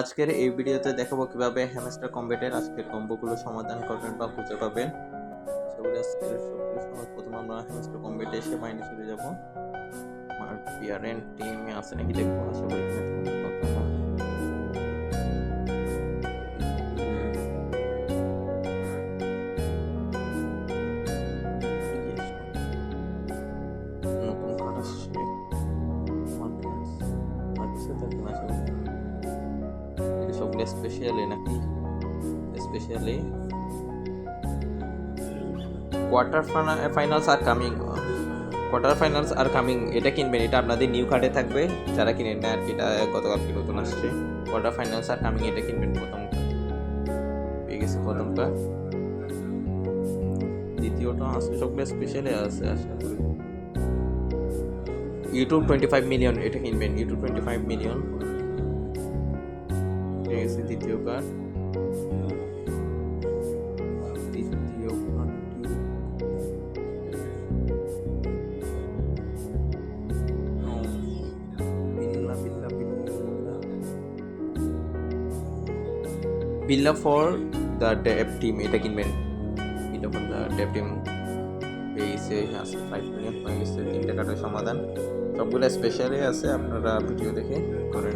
আজকের এই ভিডিওতে দেখাবো কীভাবে হ্যামস্টার কম্বেটের আজকের কম্বোগুলো সমাধান করবেন বা খুঁজে পাবেন। সেগুলো আজকের প্রথমে আমরা হ্যামস্টার কম্বেটে এসে মাইনে চলে যাব। আমার পিয়ারেন টিমে আছে নাকি দেখব, আশা করি এখানে থাকার স্পেশালি নাকি? স্পেশালি কোয়ার্টার ফাইনালস আর কামিং কোয়ার্টার ফাইনালস আর কামিং এটা কিনবেন, এটা আপনাদের নিউ কার্ডে থাকবে, যারা কিনেন না আর কি, এটা গতকালকে নতুন আসছে। কোয়ার্টার ফাইনালস আর কামিং এটা কিনবেন প্রথম পেয়ে গেছে প্রথমটা দ্বিতীয়টা আজকে সবগুলো স্পেশালি আছে, আশা করি। ইউটিউব টোয়েন্টি ফাইভ মিলিয়ন এটা কিনবেন ইউটিউব টোয়েন্টি ফাইভ মিলিয়ন ঠিক আছে দ্বিতীয় card Billah for the dep team এটা কিনবেন। বিল্লা ফর দ্য ডেপ টিম পেয়েছে, আছে ফাইভ মিলিয়ন হয়ে গেছে তিনটে কার্ডের সমাধান। সবগুলো স্পেশালি আছে, আপনারা ভিডিও দেখে করে